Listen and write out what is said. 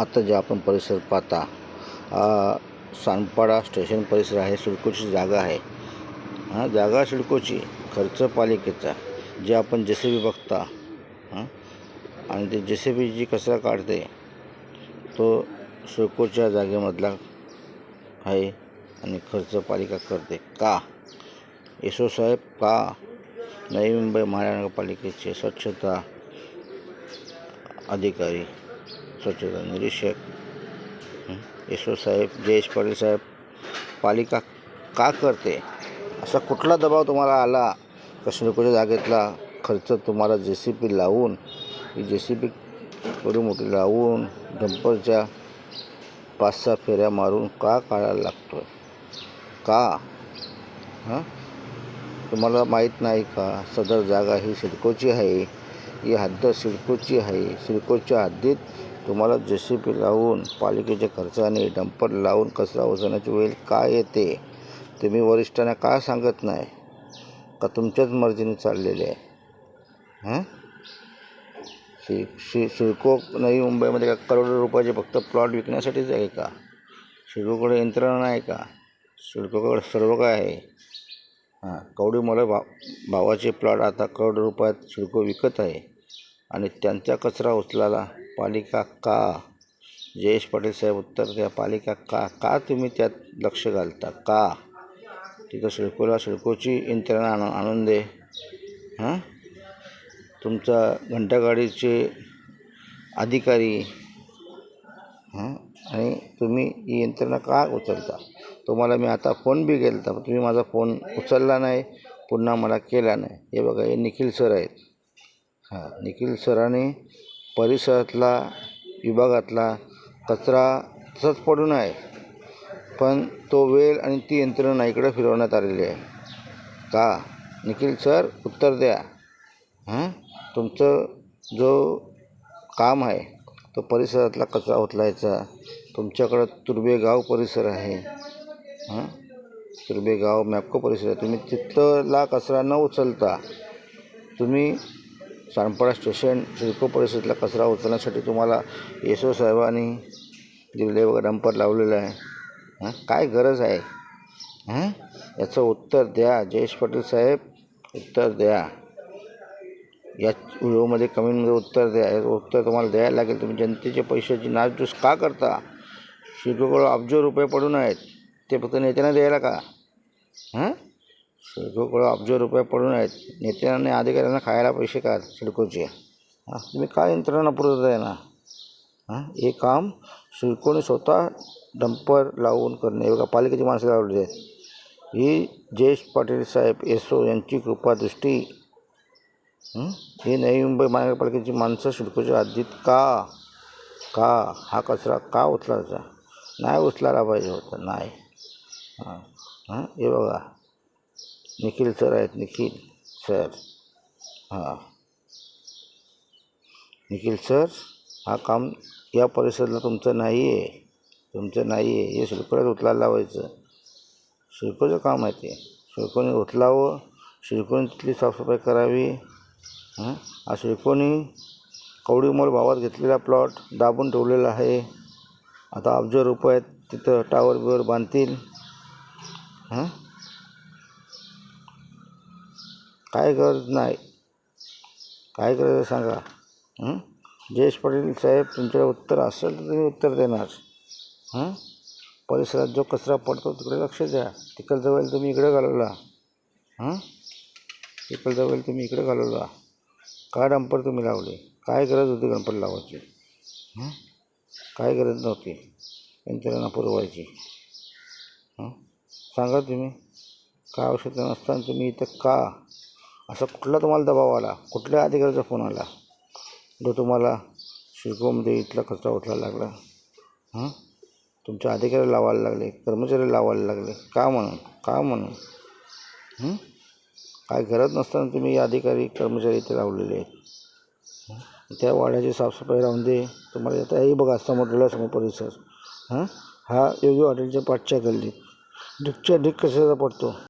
आता जे आपण परिसर पाहता सानपाडा स्टेशन परिसर आहे सिडकोची जागा आहे. हां जागा सिडकोची खर्च पालिकेचा. जे आपण जे सी बी बघता हां आणि ते जे सी बी जी कचरा काढते तो सिडकोच्या जागेमधला आहे आणि खर्च पालिका करते. का? येसो साहेब का? नवी मुंबई महानगरपालिकेचे स्वच्छता अधिकारी स्वच्छता निरीक्षक हं, साहेब जयेश पाटील साहेब पालिका का करते असा कुठला दबाव तुम्हाला आला? का जागेतला खर्च तुम्हाला जे सी पी लावून ही जे सी पी थोडी मोठी लावून डंपरच्या पाच सहा फेऱ्या मारून का काढायला लागतो का? हां? तुम्हाला माहीत नाही का? सदर जागा ही सिडकोची आहे ही हद्द सिडकोची आहे. सिडकोच्या हद्दीत तुम्हाला जे सी पी लावून पालिकेच्या खर्चाने डंपर लावून कचरा उचलण्याची वेळ का येते तुम्ही वरिष्ठांना का सांगत नाही? का तुमच्याच मर्जीने चाललेले आहे? हां? शि शि सिडको नवी मुंबईमध्ये का करोडो रुपयाचे फक्त प्लॉट विकण्यासाठीच आहे का? सिडकोकडे यंत्रणा नाही का? सिडकोकडे सर्व काय आहे? हां कवडी मला भा भावाचे प्लॉट आता करोडो रुपयात शिडको विकत आहे आणि त्यांचा कचरा उचलायला पालिका का? जयेश पाटील साहेब उत्तर द्या. पालिका का? का तुम्ही त्यात लक्ष घालता? का? तिथं सिडकोला सिडकोची यंत्रणा आणून आणून दे. हां? तुमचा घंटागाडीचे अधिकारी हां? आणि तुम्ही ही यंत्रणा का उचलता? तुम्हाला मी आता फोन बी केला तर तुम्ही माझा फोन उचलला नाही पुन्हा मला केला नाही. हे बघा हे निखिल सर आहेत. हां निखिल सरांनी परिसरातला विभागातला कचरा तसंच पडून आहे. पण तो वेळ आणि ती यंत्रणा इकडं फिरवण्यात आलेली आहे. का? निखिल सर उत्तर द्या. हां? तुमचं जो काम आहे तो परिसरातला कचरा उचलायचा तुमच्याकडं तुर्बेगाव परिसर आहे. हां? तुर्बेगाव मॅपको परिसर आहे. तुम्ही तिथला कचरा न उचलता तुम्ही सानपाडा स्टेशन सिडको परिसरातला कचरा उचलण्यासाठी तुम्हाला येसो साहेबांनी दिले बघा डंपर लावलेलं आहे. हां? काय गरज आहे? हां? याचं उत्तर द्या. जयेश पाटील साहेब उत्तर द्या. या व्हिडिओमध्ये कमेंटमध्ये उत्तर द्या. याचं उत्तर तुम्हाला द्यायला लागेल. तुम्ही जनतेच्या पैशाची नासधूस का करता? शिडकोकडं अब्जो रुपये पडून आहेत. ते फक्त नेत्यांना द्यायला का? हां? सिडकोकडं अब्ज रुपये पडून आहेत नेत्यांना आणि अधिकाऱ्यांना खायला पैसे का सिडकोचे? हां तुम्ही काय यंत्रणा पुरवत आहे ना? हां हे काम सिडकोने स्वतः डंपर लावून करणे. बघा पालिकेची माणसं लावलेली आहेत. ही जयेश पाटील साहेब एसो यांची कृपादृष्टी ही? नवी मुंबई महानगरपालिकेची माणसं सिडकोच्या हद्दीत का? का? हा कचरा का उचलायचा? नाही उचलायला पाहिजे होता नाही. हां हां हे बघा. निखिल सर आहेत निखिल सर. हां. निखिल सर हा काम या परिसराला तुमचं नाही आहे तुमचं नाही आहे हे सिडकोलाच उचलायला लावायचं. शिल्पचं काम आहे ते. शिल्पने उचलावं शिल्पने तिथली साफसफाई करावी. हां? हा शिल्पने कवडीमोल भावात घेतलेला प्लॉट दाबून ठेवलेला आहे. आता अब्ज रुपयात तिथं टावर बिवर बांधतील. हां? काय गरज नाही. काय गरज आहे सांगा? जयेश पाटील साहेब तुमच्याकडे उत्तर असेल तर तुम्ही उत्तर देणार. परिसरात जो कचरा पडतो तिकडे लक्ष द्या. तिकडचा वेळ तुम्ही इकडे घालवला. हां? तिकडचा वेळ तुम्ही इकडे घालवला. का डंपर तुम्ही लावले? काय गरज होती गणपती लावायची? काय गरज नव्हती? यंत्रणा पुरवायची. सांगा तुम्ही. काय आवश्यकता नसताना तुम्ही इथं का असा कुठला तुम्हाला दबाव आला? कुठल्या अधिकाऱ्याचा फोन आला? जो तुम्हाला शिल्कोमध्ये इथला कचरा उचलायला लागला. हां? तुमच्या अधिकारी लावायला लागले कर्मचारी लावायला लागले. का म्हणून? का म्हणून? काय गरज नसताना तुम्ही अधिकारी कर्मचारी इथे लावलेले आहेत. त्या वाड्याची साफसफाई राहून दे. तुम्हाला आता हे बघा समोर डोळ्यासमोर परिसर. हां? हा योगी हॉटेलच्या पाठच्या गल्लीत. ढिकच्या ढिक कशाचा पडतो?